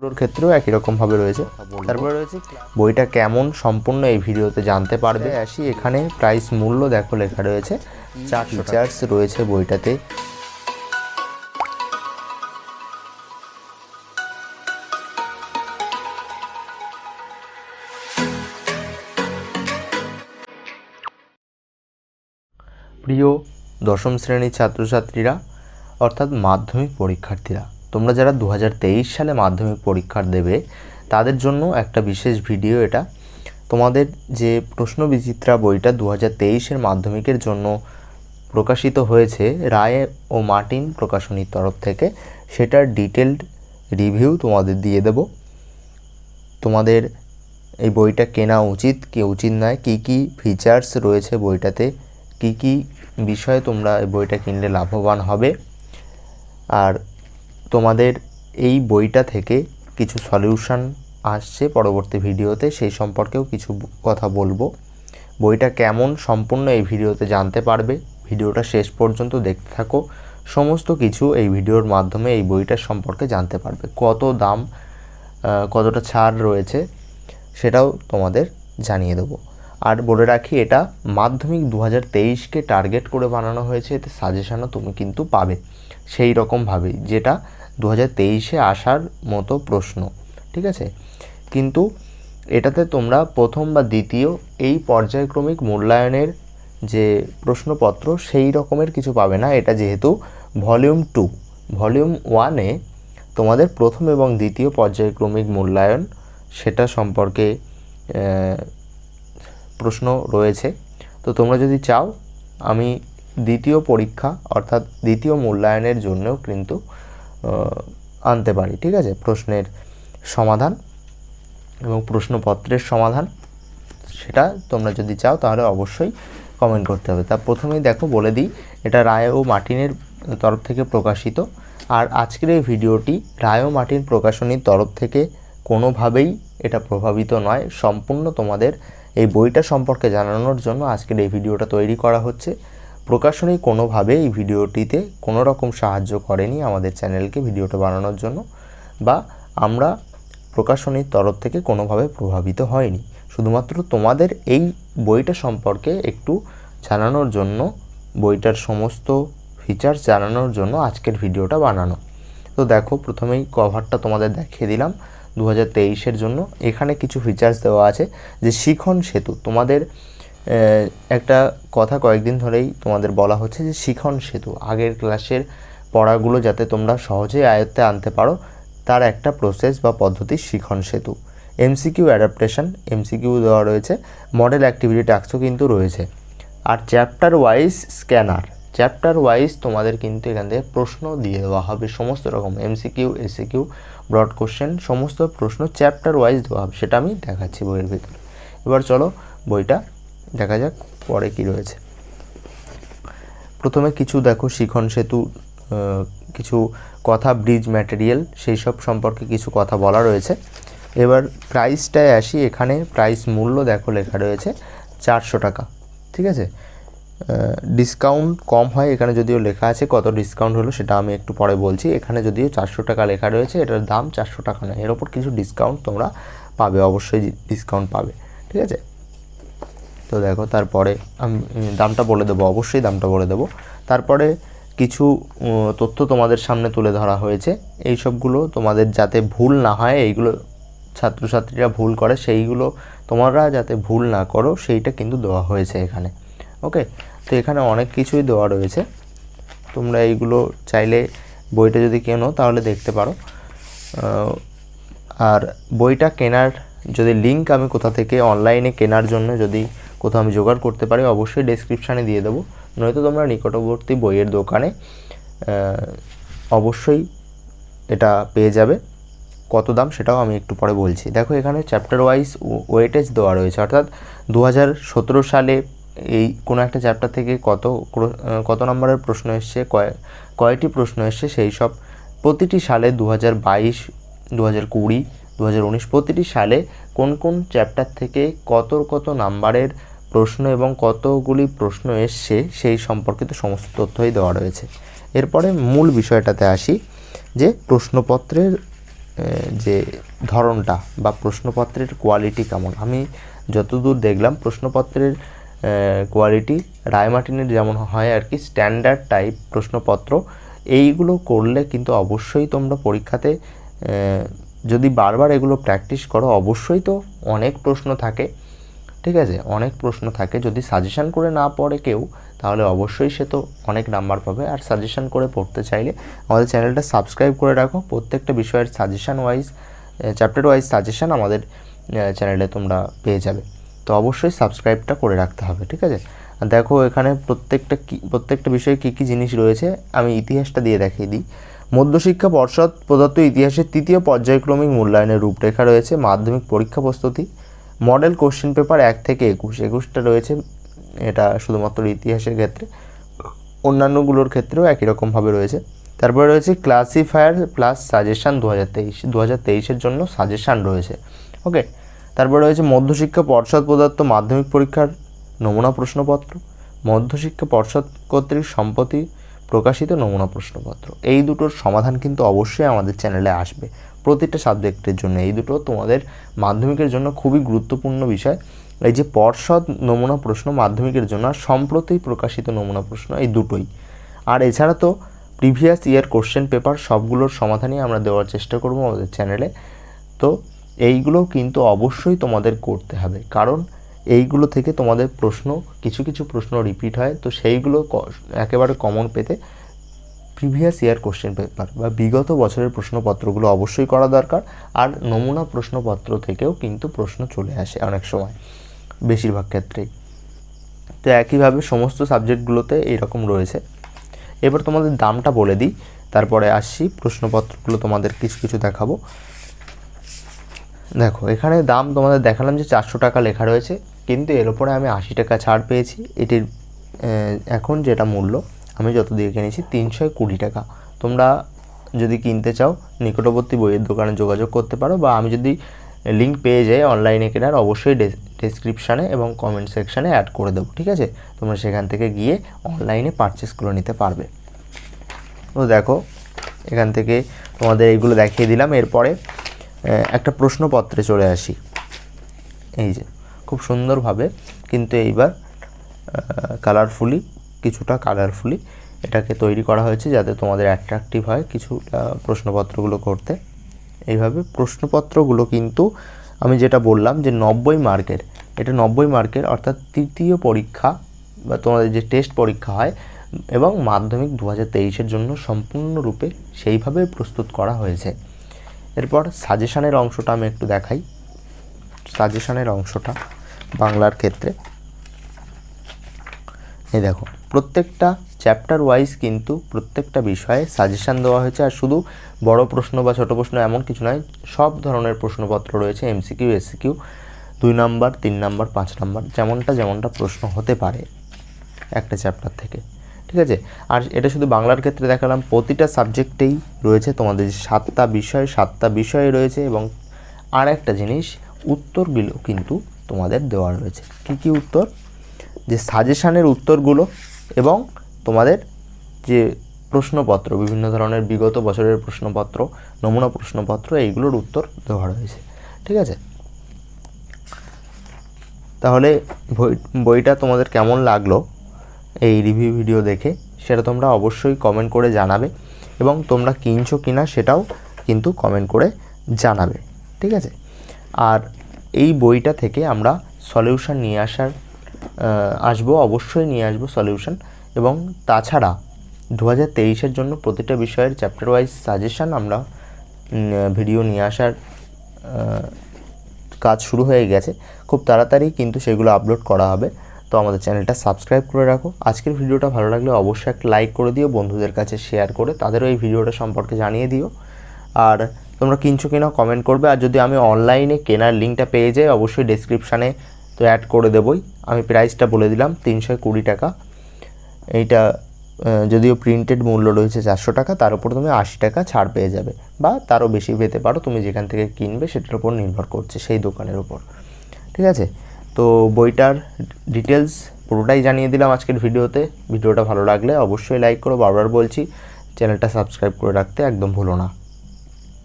ক্ষেত্রেও একই রকমভাবে রয়েছে। তারপরে রয়েছে বইটা কেমন সম্পূর্ণ এই ভিডিওতে জানতে পারবে। আসি এখানে প্রাইস মূল্য দেখো লেখা রয়েছে। চার ফিচার্স রয়েছে বইটাতে। প্রিয় দশম শ্রেণির ছাত্রছাত্রীরা অর্থাৎ মাধ্যমিক পরীক্ষার্থীরা তোমরা যারা দু হাজার তেইশ সালে মাধ্যমিক পরীক্ষা দেবে, তাদের জন্য একটা বিশেষ ভিডিও এটা। তোমাদের যে প্রশ্ন বিচিত্রা বইটা দু হাজার মাধ্যমিকের জন্য প্রকাশিত হয়েছে, রায় ও মার্টিন প্রকাশনীর তরফ থেকে, সেটার ডিটেলড রিভিউ তোমাদের দিয়ে দেব। তোমাদের এই বইটা কেনা উচিত, কি উচিত নয়, কী কী ফিচার্স রয়েছে বইটাতে, কী কী বিষয়ে তোমরা এই বইটা কিনলে লাভবান হবে। আর তোমাদের এই বইটা থেকে কিছু সলিউশন আসছে পরবর্তী ভিডিওতে, সেই সম্পর্কেও কিছু কথা বলব। বইটা কেমন সম্পূর্ণ এই ভিডিওতে জানতে পারবে। ভিডিওটা শেষ পর্যন্ত দেখতে থাকো। সমস্ত কিছু এই ভিডিওর মাধ্যমে এই বইটার সম্পর্কে জানতে পারবে। কত দাম কতটা ছাড় রয়েছে, সেটাও তোমাদের জানিয়ে দেবো। আর বলে রাখি, এটা মাধ্যমিক দু হাজার টার্গেট করে বানানো হয়েছে। এতে সাজেশানও তুমি কিন্তু পাবে। সেই রকমভাবেই যেটা দু হাজার তেইশে আসার মতো প্রশ্ন, ঠিক আছে? কিন্তু এটাতে তোমরা প্রথম বা দ্বিতীয় এই পর্যায়ক্রমিক মূল্যায়নের যে প্রশ্নপত্র সেই রকমের কিছু পাবে না। এটা যেহেতু ভলিউম টু। ভলিউম ওয়ানে তোমাদের প্রথম এবং দ্বিতীয় পর্যায়ক্রমিক মূল্যায়ন সেটা সম্পর্কে প্রশ্ন রয়েছে। তো তোমরা যদি চাও, আমি দ্বিতীয় পরীক্ষা অর্থাৎ দ্বিতীয় মূল্যায়নের জন্যও কিন্তু আনতে পারি, ঠিক আছে? প্রশ্নের সমাধান এবং প্রশ্নপত্রের সমাধান, সেটা তোমরা যদি চাও তাহলে অবশ্যই কমেন্ট করতে হবে। তা প্রথমেই দেখো, বলে দিই, এটা রায় ও মার্টিনের তরফ থেকে প্রকাশিত। আর আজকের এই ভিডিওটি রায় ও মার্টিন প্রকাশনীর তরফ থেকে কোনোভাবেই এটা প্রভাবিত নয়। সম্পূর্ণ তোমাদের এই বইটা সম্পর্কে জানানোর জন্য আজকের এই ভিডিওটা তৈরি করা হচ্ছে। প্রকাশনী কোনোভাবে এই ভিডিওটিতে কোনো রকম সাহায্য করেনি আমাদের চ্যানেলকে ভিডিওটা বানানোর জন্য বা আমরা প্রকাশনীর তরফ থেকে কোনোভাবে প্রভাবিত হয়নি। শুধুমাত্র তোমাদের এই বইটা সম্পর্কে একটু জানানোর জন্য, বইটার সমস্ত ফিচার্স জানানোর জন্য আজকের ভিডিওটা বানানো। তো দেখো, প্রথমেই কভারটা তোমাদের দেখিয়ে দিলাম দু হাজার জন্য। এখানে কিছু ফিচার্স দেওয়া আছে, যে শিখন সেতু। তোমাদের একটা কথা কয়েকদিন ধরেই তোমাদের বলা হচ্ছে যে শিখন সেতু, আগের ক্লাসের পড়াগুলো যাতে তোমরা সহজেই আয়ত্তে আনতে পারো, তার একটা প্রসেস বা পদ্ধতি শিখন সেতু। এমসিকিউ অ্যাডাপ্টেশন এমসিকিউ দেওয়া রয়েছে মডেল অ্যাক্টিভিটি টাস্কও কিন্তু রয়েছে। আর chapter wise scanner chapter wise তোমাদের কিন্তু এখান থেকে প্রশ্ন দিয়ে দেওয়া হবে, সমস্ত রকম এমসিকিউ এসিকিউ ব্রড কোশ্চেন সমস্ত প্রশ্ন চ্যাপ্টার ওয়াইজ দেওয়া হবে, সেটা আমি দেখাচ্ছি বইয়ের ভিতরে। এবার চলো বইটা দেখা যাক পরে কি রয়েছে। প্রথমে কিছু দেখো, শিখন সেতু কিছু কথা ব্রিজ ম্যাটেরিয়াল সেই সব সম্পর্কে কিছু কথা বলা রয়েছে। এবার প্রাইসটায় আসি, এখানে প্রাইস মূল্য দেখো লেখা রয়েছে চারশো টাকা, ঠিক আছে? ডিসকাউন্ট কম হয়, এখানে যদিও লেখা আছে কত ডিসকাউন্ট হলো সেটা আমি একটু পরে বলছি। এখানে যদিও চারশো টাকা লেখা রয়েছে, এটার দাম চারশো টাকা নয়, এর ওপর কিছু ডিসকাউন্ট তোমরা পাবে, অবশ্যই ডিসকাউন্ট পাবে, ঠিক আছে? তো দেখো তারপরে আমি দামটা বলে দেবো, অবশ্যই দামটা বলে দেবো। তারপরে কিছু তথ্য তোমাদের সামনে তুলে ধরা হয়েছে। এই সবগুলো তোমাদের যাতে ভুল না হয়, এইগুলো ছাত্রছাত্রীরা ভুল করে, সেইগুলো তোমরা যাতে ভুল না করো, সেইটা কিন্তু দেওয়া হয়েছে এখানে। ওকে? তো এখানে অনেক কিছুই দেওয়া রয়েছে। তোমরা এইগুলো চাইলে বইটা যদি কেনো, তাহলে দেখতে পারো। আর বইটা কেনার যদি লিঙ্ক আমি কোথা থেকে, অনলাইনে কেনার জন্য যদি কোথাও আমি জোগাড় করতে পারি, অবশ্যই ডেসক্রিপশানে দিয়ে দেবো। নয়তো তোমরা নিকটবর্তী বইয়ের দোকানে অবশ্যই এটা পেয়ে যাবে। কত দাম সেটাও আমি একটু পরে বলছি। দেখো, এখানে চ্যাপ্টার ওয়াইজ ওয়েটেজ দেওয়া রয়েছে। অর্থাৎ দু হাজার সতেরো সালে এই কোনো একটা চ্যাপ্টার থেকে কত কত নম্বরের প্রশ্ন এসছে, কয়, কয়টি প্রশ্ন এসছে, সেই সব প্রতিটি সালে দু হাজার বাইশ দু হাজার কুড়ি দু হাজার উনিশ, প্রতিটি সালে কোন কোন চ্যাপ্টার থেকে কত কত নাম্বারের প্রশ্ন এবং কতগুলি প্রশ্ন এসছে সেই সম্পর্কিত সমস্ত তথ্যই দেওয়া রয়েছে। এরপরে মূল বিষয়টাতে আসি, যে প্রশ্নপত্রের যে ধরনটা বা প্রশ্নপত্রের কোয়ালিটি কেমন। আমি যতদূর দেখলাম, প্রশ্নপত্রের কোয়ালিটি রায়মার্টিনের যেমন হয় আর কি স্ট্যান্ডার্ড টাইপ প্রশ্নপত্র, এইগুলো করলে কিন্তু অবশ্যই তোমরা পরীক্ষাতে যদি বারবার এগুলো প্র্যাকটিস করো, অবশ্যই তো অনেক প্রশ্ন থাকে। ঠিক আছে? অনেক প্রশ্ন থাকে। যদি সাজেশান করে না পড়ে কেউ, তাহলে অবশ্যই সে তো অনেক নাম্বার পাবে। আর সাজেশান করে পড়তে চাইলে আমাদের চ্যানেলটা সাবস্ক্রাইব করে রাখো। প্রত্যেকটা বিষয়ের suggestion wise chapter wise suggestion আমাদের চ্যানেলে তোমরা পেয়ে যাবে। তো অবশ্যই সাবস্ক্রাইবটা করে রাখতে হবে, ঠিক আছে? দেখো এখানে প্রত্যেকটা কী, প্রত্যেকটা বিষয়ে কী কী জিনিস রয়েছে। আমি ইতিহাসটা দিয়ে দেখিয়ে দিই। মধ্যশিক্ষা পর্ষদ প্রদত্ত ইতিহাসের তৃতীয় পর্যায়ক্রমিক মূল্যায়নের রূপরেখা রয়েছে। মাধ্যমিক পরীক্ষা প্রস্তুতি মডেল কোশ্চেন পেপার এক থেকে একুশ। একুশটা রয়েছে, এটা শুধুমাত্র ইতিহাসের ক্ষেত্রে। অন্যান্যগুলোর ক্ষেত্রেও একই রকমভাবে রয়েছে। তারপরে রয়েছে ক্লাসিফায়ার প্লাস সাজেশান দু হাজার তেইশ। দু হাজার তেইশের জন্য সাজেশান রয়েছে। ওকে তারপরে রয়েছে মধ্যশিক্ষা পর্ষদ প্রদত্ত মাধ্যমিক পরীক্ষার নমুনা প্রশ্নপত্র, মধ্যশিক্ষা পর্ষদ কর্তৃক সম্প্রতি প্রকাশিত নমুনা প্রশ্নপত্র। এই দুটোর সমাধান কিন্তু অবশ্যই আমাদের চ্যানেলে আসবে। প্রতিটা সাবজেক্টের জন্য, এই দুটো তোমাদের মাধ্যমিকের জন্য খুবই গুরুত্বপূর্ণ বিষয়। এই যে পর্ষদ নমুনা প্রশ্ন মাধ্যমিকের জন্য আর সম্প্রতি প্রকাশিত নমুনা প্রশ্ন, এই দুটোই। আর এছাড়া তো প্রিভিয়াস ইয়ার কোশ্চেন পেপার সবগুলোর সমাধানই আমরা দেওয়ার চেষ্টা করব আমাদের চ্যানেলে তো এইগুলো কিন্তু অবশ্যই তোমাদের করতে হবে, কারণ এইগুলো থেকে তোমাদের প্রশ্ন, কিছু কিছু প্রশ্ন রিপিট হয়। তো সেইগুলো একেবারে কমন পেতে প্রিভিয়াস ইয়ার কোশ্চেন পেপার বা বিগত বছরের প্রশ্নপত্রগুলো অবশ্যই করা দরকার। আর নমুনা প্রশ্নপত্র থেকেও কিন্তু প্রশ্ন চলে আসে অনেক সময়, বেশিরভাগ ক্ষেত্রেই। তো একইভাবে সমস্ত সাবজেক্টগুলোতে এইরকম রয়েছে। এবার তোমাদের দামটা বলে দিই, তারপরে আসছি প্রশ্নপত্রগুলো তোমাদের কিছু কিছু দেখাবো। দেখো, এখানে দাম তোমাদের দেখালাম যে চারশো টাকা লেখা রয়েছে, কিন্তু এর ওপরে আমি আশি টাকা ছাড় পেয়েছি। এটির এখন যেটা মূল্য আমি যত দিয়ে কিনেছি তিনশো কুড়ি টাকা। তোমরা যদি কিনতে চাও, নিকটবর্তী বইয়ের দোকানে যোগাযোগ করতে পারো বা আমি যদি লিঙ্ক পেয়ে যাই অনলাইনে কেনার, অবশ্যই ডেসক্রিপশানে এবং কমেন্ট সেকশানে অ্যাড করে দেবো, ঠিক আছে? তোমরা সেখান থেকে গিয়ে অনলাইনে পারচেস করে নিতে পারবে। তো দেখো, এখান থেকে তোমাদের এইগুলো দেখিয়ে দিলাম। এরপরে একটা প্রশ্নপত্রে চলে আসি। এই যে, খুব সুন্দরভাবে, কিন্তু এইবার কালারফুলি কিছুটা কালারফুলি এটাকে তৈরি করা হয়েছে যাতে তোমাদের অ্যাট্রাকটিভ হয় কিছু প্রশ্নপত্রগুলো করতে। এইভাবে প্রশ্নপত্রগুলো কিন্তু আমি যেটা বললাম যে নব্বই মার্কের, এটা নব্বই মার্কের অর্থাৎ তৃতীয় পরীক্ষা বা তোমাদের যে টেস্ট পরীক্ষা হয় এবং মাধ্যমিক দু হাজার তেইশের জন্য সম্পূর্ণরূপে সেইভাবে প্রস্তুত করা হয়েছে। এরপর সাজেশানের অংশটা আমি একটু দেখাই। সাজেশানের অংশটা বাংলার ক্ষেত্রে। এই দেখো, প্রত্যেকটা চ্যাপ্টার ওয়াইজ কিন্তু প্রত্যেকটা বিষয়ে সাজেশান দেওয়া হয়েছে, আর শুধু বড় প্রশ্ন বা ছোট প্রশ্ন এমন কিছু নয়, সব ধরনের প্রশ্নপত্র রয়েছে এমসিকিউ এসসিকিউ দুই নাম্বার, তিন নাম্বার, পাঁচ নাম্বার, যেমনটা যেমনটা প্রশ্ন হতে পারে একটা চ্যাপ্টার থেকে, ঠিক আছে? আর এটা শুধু বাংলার ক্ষেত্রে দেখালাম, প্রতিটা সাবজেক্টেই রয়েছে তোমাদের সাতটা বিষয় সাতটা বিষয় রয়েছে এবং আর একটা জিনিস উত্তরগুলো কিন্তু তোমাদের দেওয়া রয়েছে। কি কি উত্তর? যে সাজেশানের উত্তরগুলো এবং তোমাদের যে প্রশ্নপত্র, বিভিন্ন ধরনের বিগত বছরের প্রশ্নপত্র, নমুনা প্রশ্নপত্র, এইগুলোর উত্তর দেওয়া রয়েছে। ঠিক আছে? তাহলে বইটা তোমাদের কেমন লাগল এই রিভিউ ভিডিও দেখে, সেটা তোমরা অবশ্যই কমেন্ট করে জানাবে এবং তোমরা কিনছো কিনা সেটাও কিন্তু কমেন্ট করে জানাবে। ঠিক আছে? আর এই বইটা থেকে আমরা সলিউশন নিয়ে আসার আসব, অবশ্যই নিয়ে আসব সলিউশন এবং তাছাড়া দু হাজার তেইশের জন্য প্রতিটা বিষয়ের চ্যাপ্টার ওয়াইজ সাজেশান আমরা ভিডিও নিয়ে আসার কাজ শুরু হয়ে গেছে। খুব তাড়াতাড়ি কিন্তু সেগুলো আপলোড করা হবে। তো আমাদের চ্যানেলটা সাবস্ক্রাইব করে রাখো। আজকের ভিডিওটা ভালো লাগলে অবশ্যই একটা লাইক করে দিও, বন্ধুদের কাছে শেয়ার করে তাদেরও এই ভিডিওটা সম্পর্কে জানিয়ে দিও। আর তোমরা কিনছো কিনা কমেন্ট করবে। আর যদি আমি অনলাইনে কেনার লিঙ্কটা পেয়ে যাই, অবশ্যই ডিসক্রিপশানে তো অ্যাড করে দেবই। আমি প্রাইসটা বলে দিলাম, তিনশো কুড়ি টাকা। এইটা যদিও প্রিন্টেড মূল্য রয়েছে চারশো টাকা, তার উপর তুমি আশি টাকা ছাড় পেয়ে যাবে। বা তারও বেশি পেতে পারো, তুমি যেখান থেকে কিনবে সেটার উপর নির্ভর করছে সেই দোকানের উপর। ঠিক আছে? তো বইটার ডিটেলস পুরোটাই জানিয়ে দিলাম আজকের ভিডিওতে। ভিডিওটা ভালো লাগলে অবশ্যই লাইক করো। বারবার বলছি, চ্যানেলটা সাবস্ক্রাইব করে রাখতে একদম ভুলো না।